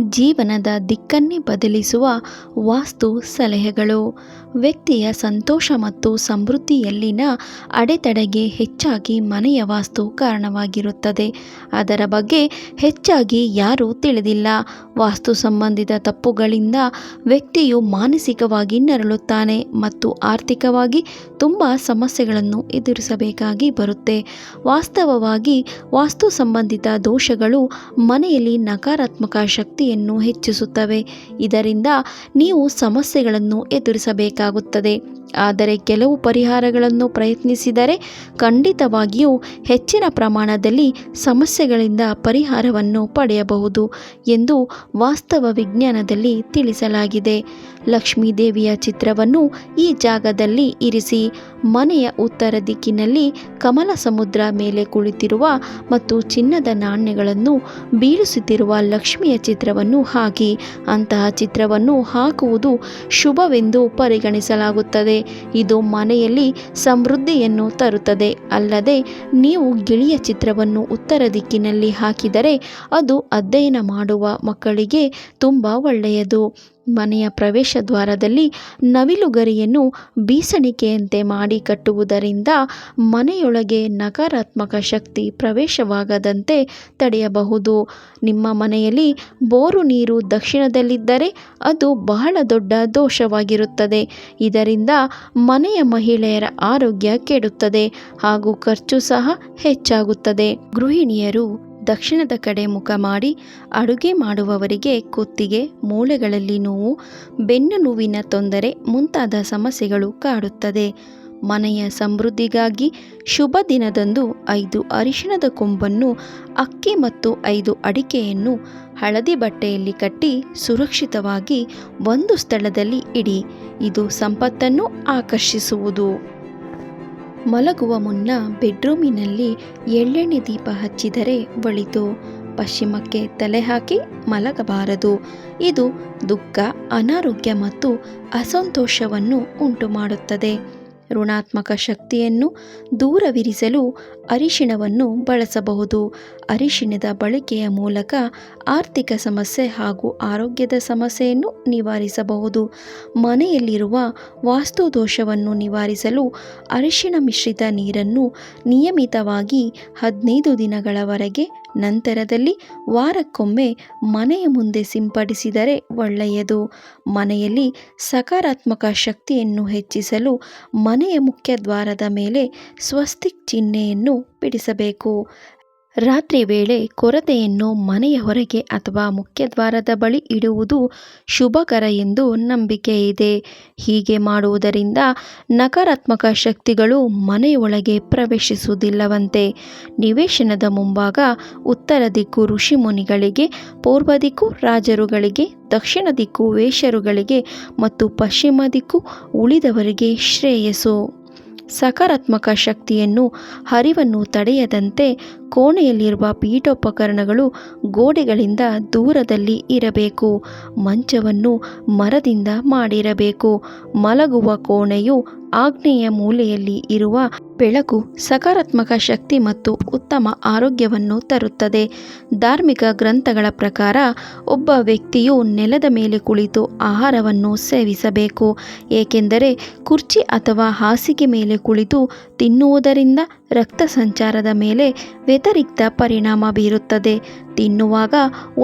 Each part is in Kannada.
ಜೀವನದ ದಿಕ್ಕನ್ನೇ ಬದಲಿಸುವ ವಾಸ್ತು ಸಲಹೆಗಳು. ವ್ಯಕ್ತಿಯ ಸಂತೋಷ ಮತ್ತು ಸಮೃದ್ಧಿಯಲ್ಲಿನ ಅಡೆತಡೆಗೆ ಹೆಚ್ಚಾಗಿ ಮನೆಯ ವಾಸ್ತು ಕಾರಣವಾಗಿರುತ್ತದೆ. ಅದರ ಬಗ್ಗೆ ಹೆಚ್ಚಾಗಿ ಯಾರೂ ತಿಳಿದಿಲ್ಲ. ವಾಸ್ತು ಸಂಬಂಧಿತ ತಪ್ಪುಗಳಿಂದ ವ್ಯಕ್ತಿಯು ಮಾನಸಿಕವಾಗಿ ನರಳುತ್ತಾನೆ ಮತ್ತು ಆರ್ಥಿಕವಾಗಿ ತುಂಬ ಸಮಸ್ಯೆಗಳನ್ನು ಎದುರಿಸಬೇಕಾಗಿ ಬರುತ್ತೆ. ವಾಸ್ತವವಾಗಿ ವಾಸ್ತು ಸಂಬಂಧಿತ ದೋಷಗಳು ಮನೆಯಲ್ಲಿ ನಕಾರಾತ್ಮಕ ಶಕ್ತಿಯನ್ನು ಹೆಚ್ಚಿಸುತ್ತವೆ. ಇದರಿಂದ ನೀವು ಸಮಸ್ಯೆಗಳನ್ನು ಎದುರಿಸಬೇಕಾಗುತ್ತದೆ. ಆದರೆ ಕೆಲವು ಪರಿಹಾರಗಳನ್ನು ಪ್ರಯತ್ನಿಸಿದರೆ ಖಂಡಿತವಾಗಿಯೂ ಹೆಚ್ಚಿನ ಪ್ರಮಾಣದಲ್ಲಿ ಸಮಸ್ಯೆಗಳಿಂದ ಪರಿಹಾರವನ್ನು ಪಡೆಯಬಹುದು ಎಂದು ವಾಸ್ತವ ವಿಜ್ಞಾನದಲ್ಲಿ ತಿಳಿಸಲಾಗಿದೆ. ಲಕ್ಷ್ಮೀದೇವಿಯ ಚಿತ್ರವನ್ನು ಈ ಜಾಗದಲ್ಲಿ ಇರಿಸಿ. ಮನೆಯ ಉತ್ತರ ದಿಕ್ಕಿನಲ್ಲಿ ಕಮಲ ಸಮುದ್ರ ಮೇಲೆ ಕುಳಿತಿರುವ ಮತ್ತು ಚಿನ್ನದ ನಾಣ್ಯಗಳನ್ನು ಬೀಳಿಸುತ್ತಿರುವ ಲಕ್ಷ್ಮಿಯ ಚಿತ್ರವನ್ನು ಹಾಕಿ. ಅಂತಹ ಚಿತ್ರವನ್ನು ಹಾಕುವುದು ಶುಭವೆಂದು ಪರಿಗಣಿಸಲಾಗುತ್ತದೆ. ಇದು ಮನೆಯಲ್ಲಿ ಸಮೃದ್ಧಿಯನ್ನು ತರುತ್ತದೆ. ಅಲ್ಲದೆ ನೀವು ಗಿಳಿಯ ಚಿತ್ರವನ್ನು ಉತ್ತರ ದಿಕ್ಕಿನಲ್ಲಿ ಹಾಕಿದರೆ ಅದು ಅಧ್ಯಯನ ಮಾಡುವ ಮಕ್ಕಳಿಗೆ ತುಂಬ ಒಳ್ಳೆಯದು. ಮನೆಯ ಪ್ರವೇಶ ದ್ವಾರದಲ್ಲಿ ನವಿಲುಗರಿಯನ್ನು ಬೀಸಣಿಕೆಯಂತೆ ಮಾಡಿ ಕಟ್ಟುವುದರಿಂದ ಮನೆಯೊಳಗೆ ನಕಾರಾತ್ಮಕ ಶಕ್ತಿ ಪ್ರವೇಶವಾಗದಂತೆ ತಡೆಯಬಹುದು. ನಿಮ್ಮ ಮನೆಯಲ್ಲಿ ಬೋರು ನೀರು ದಕ್ಷಿಣದಲ್ಲಿದ್ದರೆ ಅದು ಬಹಳ ದೊಡ್ಡ ದೋಷವಾಗಿರುತ್ತದೆ. ಇದರಿಂದ ಮನೆಯ ಮಹಿಳೆಯರ ಆರೋಗ್ಯ ಕೆಡುತ್ತದೆ ಹಾಗೂ ಖರ್ಚು ಸಹ ಹೆಚ್ಚಾಗುತ್ತದೆ. ಗೃಹಿಣಿಯರು ದಕ್ಷಿಣದ ಕಡೆ ಮುಖ ಮಾಡಿ ಅಡುಗೆ ಮಾಡುವವರಿಗೆ ಕುತ್ತಿಗೆ, ಮೂಳೆಗಳಲ್ಲಿ ನೋವು, ಬೆನ್ನು ನೋವಿನ ತೊಂದರೆ ಮುಂತಾದ ಸಮಸ್ಯೆಗಳು ಕಾಡುತ್ತದೆ. ಮನೆಯ ಸಮೃದ್ಧಿಗಾಗಿ ಶುಭ ದಿನದಂದು ಐದು ಅರಿಶಿಣದ ಕೊಂಬನ್ನು, ಅಕ್ಕಿ ಮತ್ತು ಐದು ಅಡಿಕೆಯನ್ನು ಹಳದಿ ಬಟ್ಟೆಯಲ್ಲಿ ಕಟ್ಟಿ ಸುರಕ್ಷಿತವಾಗಿ ಒಂದು ಸ್ಥಳದಲ್ಲಿ ಇಡಿ. ಇದು ಸಂಪತ್ತನ್ನು ಆಕರ್ಷಿಸುವುದು. ಮಲಗುವ ಮುನ್ನ ಬೆಡ್ರೂಮಿನಲ್ಲಿ ಎಳ್ಳೆಣ್ಣೆ ದೀಪ ಹಚ್ಚಿದರೆ ಒಳಿತು. ಪಶ್ಚಿಮಕ್ಕೆ ತಲೆ ಹಾಕಿ ಮಲಗಬಾರದು. ಇದು ದುಃಖ, ಅನಾರೋಗ್ಯ ಮತ್ತು ಅಸಂತೋಷವನ್ನು ಉಂಟುಮಾಡುತ್ತದೆ. ಋಣಾತ್ಮಕ ಶಕ್ತಿಯನ್ನು ದೂರವಿರಿಸಲು ಅರಿಶಿಣವನ್ನು ಬಳಸಬಹುದು. ಅರಿಶಿಣದ ಬಳಕೆಯ ಮೂಲಕ ಆರ್ಥಿಕ ಸಮಸ್ಯೆ ಹಾಗೂ ಆರೋಗ್ಯದ ಸಮಸ್ಯೆಯನ್ನು ನಿವಾರಿಸಬಹುದು. ಮನೆಯಲ್ಲಿರುವ ವಾಸ್ತು ದೋಷವನ್ನು ನಿವಾರಿಸಲು ಅರಿಶಿಣ ಮಿಶ್ರಿತ ನೀರನ್ನು ನಿಯಮಿತವಾಗಿ ಹದಿನೈದು ದಿನಗಳವರೆಗೆ ನಂತರದಲ್ಲಿ ವಾರಕ್ಕೊಮ್ಮೆ ಮನೆಯ ಮುಂದೆ ಸಿಂಪಡಿಸಿದರೆ ಒಳ್ಳೆಯದು. ಮನೆಯಲ್ಲಿ ಸಕಾರಾತ್ಮಕ ಶಕ್ತಿಯನ್ನು ಹೆಚ್ಚಿಸಲು ಮನೆಯ ಮುಖ್ಯ ದ್ವಾರದ ಮೇಲೆ ಸ್ವಸ್ತಿಕ್ ಚಿಹ್ನೆಯನ್ನು ಬಿಡಿಸಬೇಕು ರಾತ್ರಿ ವೇಳೆ ಕೊರತೆಯನ್ನು ಮನೆಯ ಹೊರಗೆ ಅಥವಾ ಮುಖ್ಯದ್ವಾರದ ಬಳಿ ಇಡುವುದು ಶುಭಕರ ಎಂದು ನಂಬಿಕೆ ಇದೆ. ಹೀಗೆ ಮಾಡುವುದರಿಂದ ನಕಾರಾತ್ಮಕ ಶಕ್ತಿಗಳು ಮನೆಯೊಳಗೆ ಪ್ರವೇಶಿಸುವುದಿಲ್ಲವಂತೆ. ನಿವೇಶನದ ಮುಂಭಾಗ ಉತ್ತರ ದಿಕ್ಕು ಋಷಿಮುನಿಗಳಿಗೆ, ಪೂರ್ವ ದಿಕ್ಕು ರಾಜರುಗಳಿಗೆ, ದಕ್ಷಿಣ ದಿಕ್ಕು ವೇಷರುಗಳಿಗೆ ಮತ್ತು ಪಶ್ಚಿಮ ದಿಕ್ಕು ಉಳಿದವರಿಗೆ ಶ್ರೇಯಸ್ಸು. ಸಕಾರಾತ್ಮಕ ಶಕ್ತಿಯನ್ನು ಹರಿವನ್ನು ತಡೆಯದಂತೆ ಕೋಣೆಯಲ್ಲಿರುವ ಪೀಠೋಪಕರಣಗಳು ಗೋಡೆಗಳಿಂದ ದೂರದಲ್ಲಿ ಇರಬೇಕು. ಮಂಚವನ್ನು ಮರದಿಂದ ಮಾಡಿರಬೇಕು. ಮಲಗುವ ಕೋಣೆಯು ಆಗ್ನೇಯ ಮೂಲೆಯಲ್ಲಿ ಇರುವ ಬೆಳಕು ಸಕಾರಾತ್ಮಕ ಶಕ್ತಿ ಮತ್ತು ಉತ್ತಮ ಆರೋಗ್ಯವನ್ನು ತರುತ್ತದೆ. ಧಾರ್ಮಿಕ ಗ್ರಂಥಗಳ ಪ್ರಕಾರ ಒಬ್ಬ ವ್ಯಕ್ತಿಯು ನೆಲದ ಮೇಲೆ ಕುಳಿತು ಆಹಾರವನ್ನು ಸೇವಿಸಬೇಕು. ಏಕೆಂದರೆ ಕುರ್ಚಿ ಅಥವಾ ಹಾಸಿಗೆ ಮೇಲೆ ಕುಳಿತು ತಿನ್ನುವುದರಿಂದ ರಕ್ತ ಸಂಚಾರದ ಮೇಲೆ ವ್ಯತಿರಿಕ್ತ ಪರಿಣಾಮ ಬೀರುತ್ತದೆ. ತಿನ್ನುವಾಗ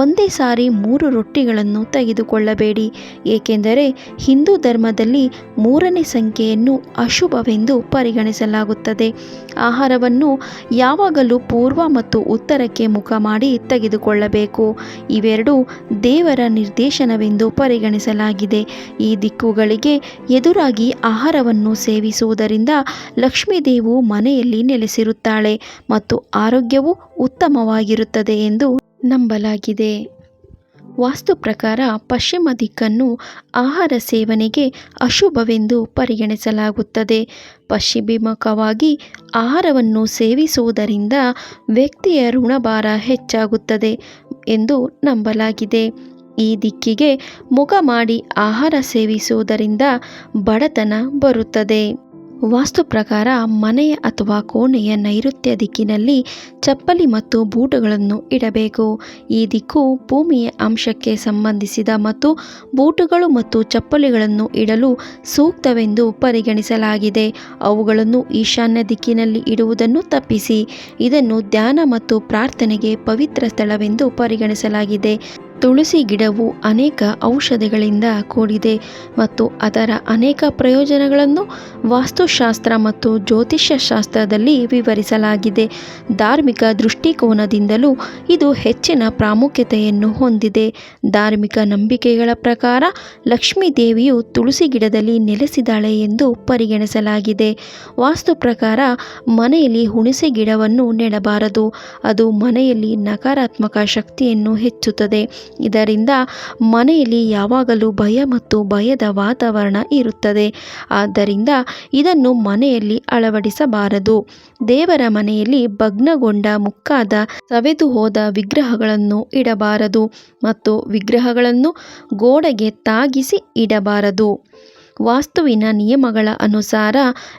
ಒಂದೇ ಸಾರಿ ಮೂರು ರೊಟ್ಟಿಗಳನ್ನು ತೆಗೆದುಕೊಳ್ಳಬೇಡಿ. ಏಕೆಂದರೆ ಹಿಂದೂ ಧರ್ಮದಲ್ಲಿ ಮೂರನೇ ಸಂಖ್ಯೆಯನ್ನು ಅಶುಭವೆಂದು ಪರಿಗಣಿಸಲಾಗುತ್ತದೆ. ಆಹಾರವನ್ನು ಯಾವಾಗಲೂ ಪೂರ್ವ ಮತ್ತು ಉತ್ತರಕ್ಕೆ ಮುಖ ಮಾಡಿ ತೆಗೆದುಕೊಳ್ಳಬೇಕು. ಇವೆರಡೂ ದೇವರ ನಿರ್ದೇಶನವೆಂದು ಪರಿಗಣಿಸಲಾಗಿದೆ. ಈ ದಿಕ್ಕುಗಳಿಗೆ ಎದುರಾಗಿ ಆಹಾರವನ್ನು ಸೇವಿಸುವುದರಿಂದ ಲಕ್ಷ್ಮೀದೇವು ಮನೆಯಲ್ಲಿ ನೆಲೆಸಿರುತ್ತಾಳೆ ಮತ್ತು ಆರೋಗ್ಯವು ಉತ್ತಮವಾಗಿರುತ್ತದೆ ಎಂದು ನಂಬಲಾಗಿದೆ. ವಾಸ್ತು ಪ್ರಕಾರ ಪಶ್ಚಿಮ ದಿಕ್ಕನ್ನು ಆಹಾರ ಸೇವನೆಗೆ ಅಶುಭವೆಂದು ಪರಿಗಣಿಸಲಾಗುತ್ತದೆ. ಪಶ್ಚಿಮಿಮುಖವಾಗಿ ಆಹಾರವನ್ನು ಸೇವಿಸುವುದರಿಂದ ವ್ಯಕ್ತಿಯ ಋಣಭಾರ ಹೆಚ್ಚಾಗುತ್ತದೆ ಎಂದು ನಂಬಲಾಗಿದೆ. ಈ ದಿಕ್ಕಿಗೆ ಮುಖ ಮಾಡಿ ಆಹಾರ ಸೇವಿಸುವುದರಿಂದ ಬಡತನ ಬರುತ್ತದೆ. ವಾಸ್ತು ಪ್ರಕಾರ ಮನೆಯ ಅಥವಾ ಕೋಣೆಯ ನೈಋತ್ಯ ದಿಕ್ಕಿನಲ್ಲಿ ಚಪ್ಪಲಿ ಮತ್ತು ಬೂಟುಗಳನ್ನು ಇಡಬೇಕು. ಈ ದಿಕ್ಕು ಭೂಮಿಯ ಅಂಶಕ್ಕೆ ಸಂಬಂಧಿಸಿದ ಮತ್ತು ಬೂಟುಗಳು ಮತ್ತು ಚಪ್ಪಲಿಗಳನ್ನು ಇಡಲು ಸೂಕ್ತವೆಂದು ಪರಿಗಣಿಸಲಾಗಿದೆ. ಅವುಗಳನ್ನು ಈಶಾನ್ಯ ದಿಕ್ಕಿನಲ್ಲಿ ಇಡುವುದನ್ನು ತಪ್ಪಿಸಿ. ಇದನ್ನು ಧ್ಯಾನ ಮತ್ತು ಪ್ರಾರ್ಥನೆಗೆ ಪವಿತ್ರ ಸ್ಥಳವೆಂದು ಪರಿಗಣಿಸಲಾಗಿದೆ. ತುಳಸಿ ಗಿಡವು ಅನೇಕ ಔಷಧಿಗಳಿಂದ ಕೂಡಿದೆ ಮತ್ತು ಅದರ ಅನೇಕ ಪ್ರಯೋಜನಗಳನ್ನು ವಾಸ್ತುಶಾಸ್ತ್ರ ಮತ್ತು ಜ್ಯೋತಿಷ್ಯ ಶಾಸ್ತ್ರದಲ್ಲಿ ವಿವರಿಸಲಾಗಿದೆ. ಧಾರ್ಮಿಕ ದೃಷ್ಟಿಕೋನದಿಂದಲೂ ಇದು ಹೆಚ್ಚಿನ ಪ್ರಾಮುಖ್ಯತೆಯನ್ನು ಹೊಂದಿದೆ. ಧಾರ್ಮಿಕ ನಂಬಿಕೆಗಳ ಪ್ರಕಾರ ಲಕ್ಷ್ಮೀ ದೇವಿಯು ತುಳಸಿ ಗಿಡದಲ್ಲಿ ನೆಲೆಸಿದಾಳೆ ಎಂದು ಪರಿಗಣಿಸಲಾಗಿದೆ. ವಾಸ್ತು ಪ್ರಕಾರ ಮನೆಯಲ್ಲಿ ಹುಣಸೆ ಗಿಡವನ್ನು ನೆಡಬಾರದು. ಅದು ಮನೆಯಲ್ಲಿ ನಕಾರಾತ್ಮಕ ಶಕ್ತಿಯನ್ನು ಹೆಚ್ಚುತ್ತದೆ. ಇದರಿಂದ ಮನೆಯಲ್ಲಿ ಯಾವಾಗಲೂ ಭಯ ಮತ್ತು ಭಯದ ವಾತಾವರಣ ಇರುತ್ತದೆ. ಆದ್ದರಿಂದ ಇದನ್ನು ಮನೆಯಲ್ಲಿ ಅಳವಡಿಸಬಾರದು. ದೇವರ ಮನೆಯಲ್ಲಿ ಭಗ್ನಗೊಂಡ ಮುಕ್ಕಾದ ಸವೆದು ಹೋದ ವಿಗ್ರಹಗಳನ್ನು ಇಡಬಾರದು ಮತ್ತು ವಿಗ್ರಹಗಳನ್ನು ಗೋಡೆಗೆ ತಾಗಿಸಿ ಇಡಬಾರದು. ವಾಸ್ತುವಿನ ನಿಯಮಗಳ ಅನುಸಾರ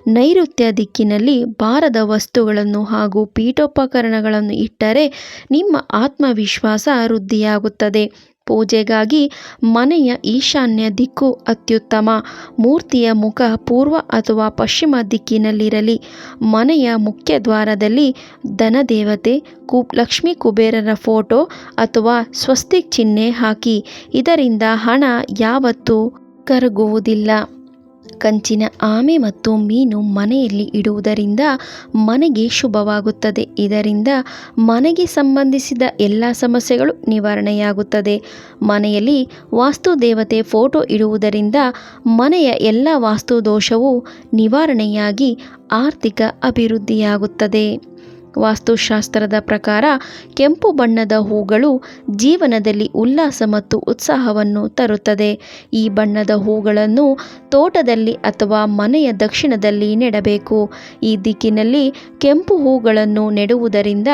ನೈಋತ್ಯ ದಿಕ್ಕಿನಲ್ಲಿ ಭಾರದ ವಸ್ತುಗಳನ್ನು ಹಾಗೂ ಪೀಠೋಪಕರಣಗಳನ್ನು ಇಟ್ಟರೆ ನಿಮ್ಮ ಆತ್ಮವಿಶ್ವಾಸ ವೃದ್ಧಿಯಾಗುತ್ತದೆ. ಪೂಜೆಗಾಗಿ ಮನೆಯ ಈಶಾನ್ಯ ದಿಕ್ಕು ಅತ್ಯುತ್ತಮ. ಮೂರ್ತಿಯ ಮುಖ ಪೂರ್ವ ಅಥವಾ ಪಶ್ಚಿಮ ದಿಕ್ಕಿನಲ್ಲಿರಲಿ. ಮನೆಯ ಮುಖ್ಯ ದ್ವಾರದಲ್ಲಿ ಧನದೇವತೆ ಕು ಲಕ್ಷ್ಮೀ ಕುಬೇರರ ಫೋಟೋ ಅಥವಾ ಸ್ವಸ್ತಿಕ್ ಚಿಹ್ನೆ ಹಾಕಿ. ಇದರಿಂದ ಹಣ ಯಾವತ್ತೂ? ಕರಗುವುದಿಲ್ಲ. ಕಂಚಿನ ಆಮೆ ಮತ್ತು ಮೀನು ಮನೆಯಲ್ಲಿ ಇಡುವುದರಿಂದ ಮನೆಗೆ ಶುಭವಾಗುತ್ತದೆ. ಇದರಿಂದ ಮನೆಗೆ ಸಂಬಂಧಿಸಿದ ಎಲ್ಲ ಸಮಸ್ಯೆಗಳು ನಿವಾರಣೆಯಾಗುತ್ತದೆ. ಮನೆಯಲ್ಲಿ ವಾಸ್ತು ದೇವತೆ ಫೋಟೋ ಇಡುವುದರಿಂದ ಮನೆಯ ಎಲ್ಲ ವಾಸ್ತು ದೋಷವು ನಿವಾರಣೆಯಾಗಿ ಆರ್ಥಿಕ ಅಭಿವೃದ್ಧಿಯಾಗುತ್ತದೆ. ವಾಸ್ತುಶಾಸ್ತ್ರದ ಪ್ರಕಾರ ಕೆಂಪು ಬಣ್ಣದ ಹೂಗಳು ಜೀವನದಲ್ಲಿ ಉಲ್ಲಾಸ ಮತ್ತು ಉತ್ಸಾಹವನ್ನು ತರುತ್ತದೆ. ಈ ಬಣ್ಣದ ಹೂಗಳನ್ನು ತೋಟದಲ್ಲಿ ಅಥವಾ ಮನೆಯ ದಕ್ಷಿಣದಲ್ಲಿ ನೆಡಬೇಕು. ಈ ದಿಕ್ಕಿನಲ್ಲಿ ಕೆಂಪು ಹೂಗಳನ್ನು ನೆಡುವುದರಿಂದ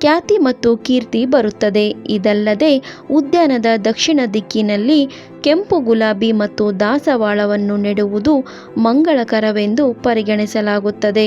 ಖ್ಯಾತಿ ಮತ್ತು ಕೀರ್ತಿ ಬರುತ್ತದೆ. ಇದಲ್ಲದೆ ಉದ್ಯಾನದ ದಕ್ಷಿಣ ದಿಕ್ಕಿನಲ್ಲಿ ಕೆಂಪು ಗುಲಾಬಿ ಮತ್ತು ದಾಸವಾಳವನ್ನು ನೆಡುವುದು ಮಂಗಳಕರವೆಂದು ಪರಿಗಣಿಸಲಾಗುತ್ತದೆ.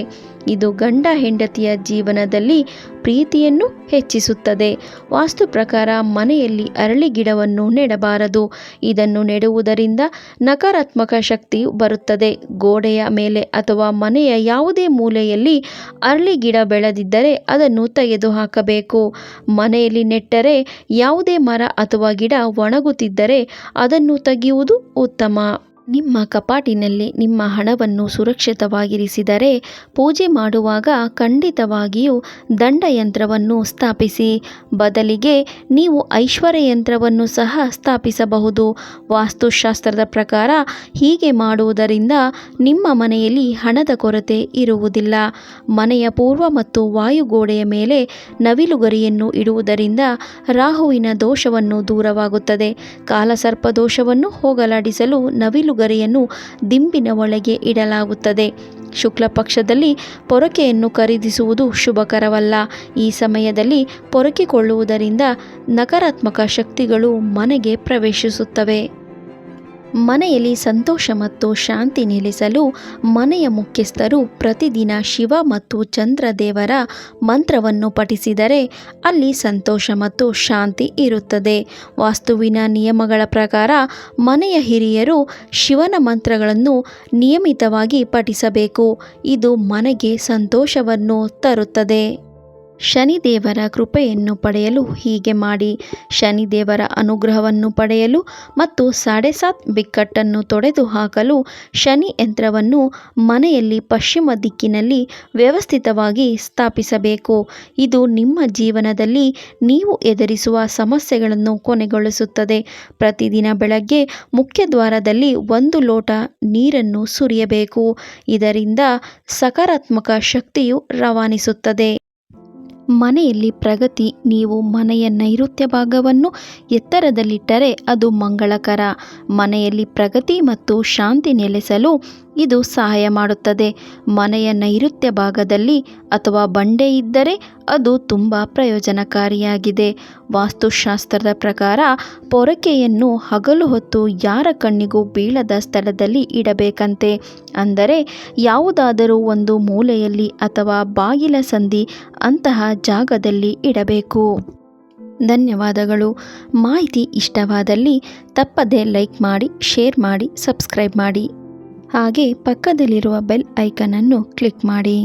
ಇದು ಗಂಡ ಹೆಂಡತಿಯ ಜೀವನದಲ್ಲಿ ಪ್ರೀತಿಯನ್ನು ಹೆಚ್ಚಿಸುತ್ತದೆ. ವಾಸ್ತು ಪ್ರಕಾರ ಮನೆಯಲ್ಲಿ ಅರಳಿ ಗಿಡವನ್ನು ನೆಡಬಾರದು. ಇದನ್ನು ನೆಡುವುದರಿಂದ ನಕಾರಾತ್ಮಕ ಶಕ್ತಿ ಬರುತ್ತದೆ. ಗೋಡೆಯ ಮೇಲೆ ಅಥವಾ ಮನೆಯ ಯಾವುದೇ ಮೂಲೆಯಲ್ಲಿ ಅರಳಿ ಗಿಡ ಬೆಳೆದಿದ್ದರೆ ಅದನ್ನು ತೆಗೆದುಹಾಕಬೇಕು. ಮನೆಯಲ್ಲಿ ನೆಟ್ಟರೆ ಯಾವುದೇ ಮರ ಅಥವಾ ಗಿಡ ಒಣಗುತ್ತಿದ್ದರೆ ಅದನ್ನು ತೆಗೆಯುವುದು ಉತ್ತಮ. ನಿಮ್ಮ ಕಪಾಟಿನಲ್ಲಿ ನಿಮ್ಮ ಹಣವನ್ನು ಸುರಕ್ಷಿತವಾಗಿರಿಸಿದರೆ ಪೂಜೆ ಮಾಡುವಾಗ ಖಂಡಿತವಾಗಿಯೂ ದಂಡಯಂತ್ರವನ್ನು ಸ್ಥಾಪಿಸಿ. ಬದಲಿಗೆ ನೀವು ಐಶ್ವರ್ಯ ಯಂತ್ರವನ್ನು ಸಹ ಸ್ಥಾಪಿಸಬಹುದು. ವಾಸ್ತುಶಾಸ್ತ್ರದ ಪ್ರಕಾರ ಹೀಗೆ ಮಾಡುವುದರಿಂದ ನಿಮ್ಮ ಮನೆಯಲ್ಲಿ ಹಣದ ಕೊರತೆ ಇರುವುದಿಲ್ಲ. ಮನೆಯ ಪೂರ್ವ ಮತ್ತು ವಾಯುಗೋಡೆಯ ಮೇಲೆ ನವಿಲುಗರಿಯನ್ನು ಇಡುವುದರಿಂದ ರಾಹುವಿನ ದೋಷವನ್ನು ದೂರವಾಗುತ್ತದೆ. ಕಾಲಸರ್ಪ ದೋಷವನ್ನು ಹೋಗಲಾಡಿಸಲು ನವಿಲುಗರಿಯನ್ನು ದಿಂಬಿನ ಒಳಗೆ ಇಡಲಾಗುತ್ತದೆ. ಶುಕ್ಲ ಪಕ್ಷದಲ್ಲಿ ಪೊರಕೆಯನ್ನು ಖರೀದಿಸುವುದು ಶುಭಕರವಲ್ಲ. ಈ ಸಮಯದಲ್ಲಿ ಪೊರಕೆಕೊಳ್ಳುವುದರಿಂದ ನಕಾರಾತ್ಮಕ ಶಕ್ತಿಗಳು ಮನೆಗೆ ಪ್ರವೇಶಿಸುತ್ತವೆ. ಮನೆಯಲ್ಲಿ ಸಂತೋಷ ಮತ್ತು ಶಾಂತಿ ನೆಲೆಸಲು ಮನೆಯ ಮುಖ್ಯಸ್ಥರು ಪ್ರತಿದಿನ ಶಿವ ಮತ್ತು ಚಂದ್ರ ದೇವರ ಮಂತ್ರವನ್ನು ಪಠಿಸಿದರೆ ಅಲ್ಲಿ ಸಂತೋಷ ಮತ್ತು ಶಾಂತಿ ಇರುತ್ತದೆ. ವಾಸ್ತುವಿನ ನಿಯಮಗಳ ಪ್ರಕಾರ ಮನೆಯ ಹಿರಿಯರು ಶಿವನ ಮಂತ್ರಗಳನ್ನು ನಿಯಮಿತವಾಗಿ ಪಠಿಸಬೇಕು. ಇದು ಮನೆಗೆ ಸಂತೋಷವನ್ನು ತರುತ್ತದೆ. ಶನಿದೇವರ ಕೃಪೆಯನ್ನು ಪಡೆಯಲು ಹೀಗೆ ಮಾಡಿ. ಶನಿದೇವರ ಅನುಗ್ರಹವನ್ನು ಪಡೆಯಲು ಮತ್ತು ಸಾಡೆ ಸಾತ್ ಬಿಕ್ಕಟ್ಟನ್ನು ತೊಡೆದು ಹಾಕಲು ಶನಿ ಯಂತ್ರವನ್ನು ಮನೆಯಲ್ಲಿ ಪಶ್ಚಿಮ ದಿಕ್ಕಿನಲ್ಲಿ ವ್ಯವಸ್ಥಿತವಾಗಿ ಸ್ಥಾಪಿಸಬೇಕು. ಇದು ನಿಮ್ಮ ಜೀವನದಲ್ಲಿ ನೀವು ಎದುರಿಸುವ ಸಮಸ್ಯೆಗಳನ್ನು ಕೊನೆಗೊಳಿಸುತ್ತದೆ. ಪ್ರತಿದಿನ ಬೆಳಗ್ಗೆ ಮುಖ್ಯದ್ವಾರದಲ್ಲಿ ಒಂದು ಲೋಟ ನೀರನ್ನು ಸುರಿಯಬೇಕು. ಇದರಿಂದ ಸಕಾರಾತ್ಮಕ ಶಕ್ತಿಯು ರವಾನಿಸುತ್ತದೆ. ಮನೆಯಲ್ಲಿ ಪ್ರಗತಿ ನೀವು ಮನೆಯ ನೈಋತ್ಯ ಭಾಗವನ್ನು ಎತ್ತರದಲ್ಲಿಟ್ಟರೆ ಅದು ಮಂಗಳಕರ. ಮನೆಯಲ್ಲಿ ಪ್ರಗತಿ ಮತ್ತು ಶಾಂತಿ ನೆಲೆಸಲು ಇದು ಸಹಾಯ ಮಾಡುತ್ತದೆ. ಮನೆಯ ನೈಋತ್ಯ ಭಾಗದಲ್ಲಿ ಅಥವಾ ಬಂಡೆ ಇದ್ದರೆ ಅದು ತುಂಬ ಪ್ರಯೋಜನಕಾರಿಯಾಗಿದೆ. ವಾಸ್ತುಶಾಸ್ತ್ರದ ಪ್ರಕಾರ ಪೊರಕೆಯನ್ನು ಹಗಲು ಹೊತ್ತು ಯಾರ ಕಣ್ಣಿಗೂ ಬೀಳದ ಸ್ಥಳದಲ್ಲಿ ಇಡಬೇಕಂತೆ? ಅಂದರೆ ಯಾವುದಾದರೂ ಒಂದು ಮೂಲೆಯಲ್ಲಿ ಅಥವಾ ಬಾಗಿಲ ಸಂಧಿ ಅಂತಹ ಜಾಗದಲ್ಲಿ ಇಡಬೇಕು. ಧನ್ಯವಾದಗಳು. ಮಾಹಿತಿ ಇಷ್ಟವಾದಲ್ಲಿ ತಪ್ಪದೇ ಲೈಕ್ ಮಾಡಿ, ಶೇರ್ ಮಾಡಿ, ಸಬ್ಸ್ಕ್ರೈಬ್ ಮಾಡಿ. ಹಾಗೆ ಪಕ್ಕದಲ್ಲಿರುವ ಬೆಲ್ ಐಕನನ್ನು ಕ್ಲಿಕ್ ಮಾಡಿ.